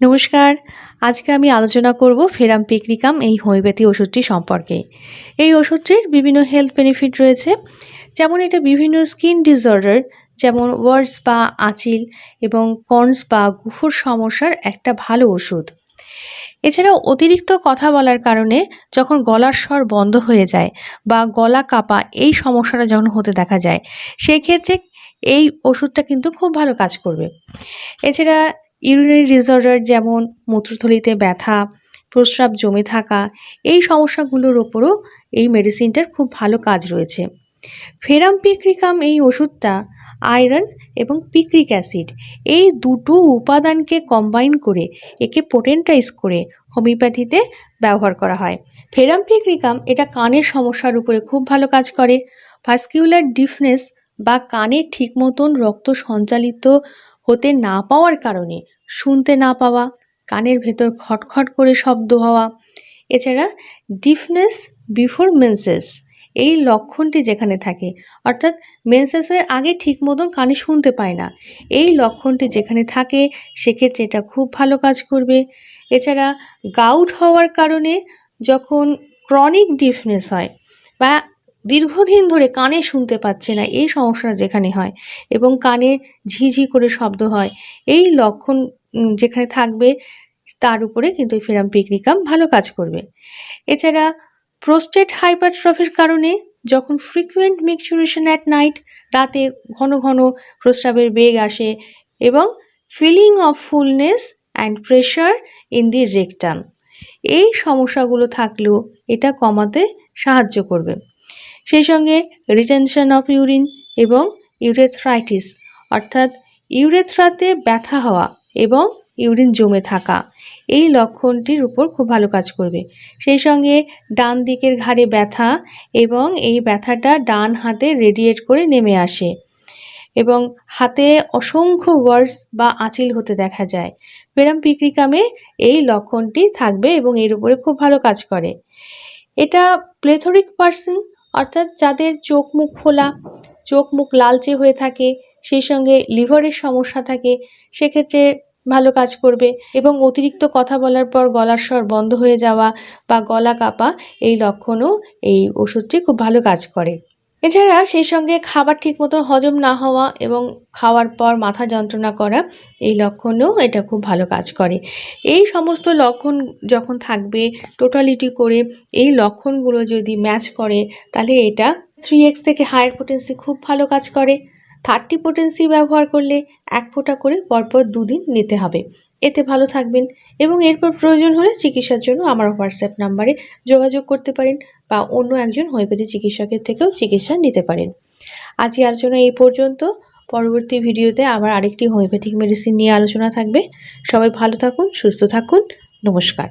নমস্কার। আজকে আমি আলোচনা করব ফেরাম পিকরিকাম এই হোমিওপ্যাথি ওষুধটি সম্পর্কে। এই ওষুধটির বিভিন্ন হেলথ বেনিফিট রয়েছে, যেমন এটা বিভিন্ন স্কিন ডিসঅর্ডার যেমন ওয়ার্ডস বা আঁচিল এবং কর্নস বা গুফুর সমস্যার একটা ভালো ওষুধ। এছাড়াও অতিরিক্ত কথা বলার কারণে যখন গলার স্বর বন্ধ হয়ে যায় বা গলা কাপা এই সমস্যাটা যখন হতে দেখা যায়, সেক্ষেত্রে এই ওষুধটা কিন্তু খুব ভালো কাজ করবে। এছাড়া ইউরিনারি ডিসঅর্ডার যেমন মূত্রথলিতে ব্যথা, প্রস্রাব জমে থাকা, এই সমস্যাগুলোর ওপরও এই মেডিসিনটার খুব ভালো কাজ রয়েছে। ফেরাম পিক্রিকাম এই ওষুধটা আয়রন এবং পিক্রিক অ্যাসিড এই দুটো উপাদানকে কম্বাইন করে একে পোটেন্টাইজ করে হোমিওপ্যাথিতে ব্যবহার করা হয়। ফেরাম পিক্রিকাম এটা কানের সমস্যার উপরে খুব ভালো কাজ করে। ভাস্কিউলার ডিফনেস বা কানে ঠিক মতন রক্ত সঞ্চালিত হতে না পাওয়ার কারণে শুনতে না পাওয়া, কানের ভেতর খটখট করে শব্দ হওয়া, এছাড়া ডিফনেস বিফোর মেন্সেস, এই লক্ষণটি যেখানে থাকে, অর্থাৎ মেন্সেসের আগে ঠিক মতন কানে শুনতে পায় না, এই লক্ষণটি যেখানে থাকে, সেক্ষেত্রে এটা খুব ভালো কাজ করবে। এছাড়া গাউট হওয়ার কারণে যখন ক্রনিক ডিফনেস হয় বা দীর্ঘদিন ধরে কানে শুনতে পাচ্ছে না এই সমস্যাটা যেখানে হয় এবং কানে ঝিঝি করে শব্দ হয়। এই লক্ষণ যেখানে থাকবে তার উপরে কিন্তু ফেরাম পিকরিকাম ভালো কাজ করবে। এছাড়া প্রোস্টেট হাইপারট্রফির কারণে যখন ফ্রিকুয়েন্ট মিক্সুরেশন অ্যাট নাইট, রাতে ঘন ঘন প্রস্রাবের বেগ আসে এবং feeling of fullness and pressure in the rectum. এই সমস্যাগুলো থাকলেও এটা কমাতে সাহায্য করবে। সেই সঙ্গে রিটেনশন অফ ইউরিন এবং ইউরেথ্রাইটিস অর্থাৎ ইউরেথ্রাতে ব্যথা হওয়া এবং ইউরিন জমে থাকা, এই লক্ষণটির উপর খুব ভালো কাজ করবে। সেই সঙ্গে ডান দিকের ঘাড়ে ব্যথা এবং এই ব্যথাটা ডান হাতে রেডিয়েট করে নেমে আসে এবং হাতে অসংখ্য ওয়ার্ডস বা আঁচিল হতে দেখা যায়। পেরাম পিক্রিকামে এই লক্ষণটি থাকবে এবং এর উপরে খুব ভালো কাজ করে। এটা প্লেথরিক পার্সন অর্থাৎ যাদের চোখ মুখ ফোলা চোখ মুখ লালচে হয়ে থাকে, সেই সঙ্গে লিভারের সমস্যা থাকে, সেক্ষেত্রে ভালো কাজ করবে এবং অতিরিক্ত কথা বলার পর গলার স্বর বন্ধ হয়ে যাওয়া বা গলা কাঁপা এই লক্ষণও এই ওষুধটি খুব ভালো কাজ করে। এছাড়া সেই সঙ্গে খাবার ঠিক মতো হজম না হওয়া এবং খাওয়ার পর মাথা যন্ত্রণা করা, এই লক্ষণেও এটা খুব ভালো কাজ করে। এই সমস্ত লক্ষণ যখন থাকবে টোটালিটি করে, এই লক্ষণগুলো যদি ম্যাচ করে, তাহলে এটা থ্রি এক্স থেকে হায়ার পোটেন্সি খুব ভালো কাজ করে। থার্টি পোটেন্সি ব্যবহার করলে এক ফোঁটা করে পরপর দুদিন নিতে হবে। এতে ভালো থাকবেন এবং এরপর প্রয়োজন হলে চিকিৎসার জন্য আমার হোয়াটসঅ্যাপ নাম্বারে যোগাযোগ করতে পারেন বা অন্য একজন হোমিওপ্যাথি চিকিৎসকের থেকেও চিকিৎসা নিতে পারেন। আজকে আলোচনা এই পর্যন্ত। পরবর্তী ভিডিওতে আবার আরেকটি হোমিওপ্যাথিক মেডিসিন নিয়ে আলোচনা থাকবে। সবাই ভালো থাকুন, সুস্থ থাকুন। নমস্কার।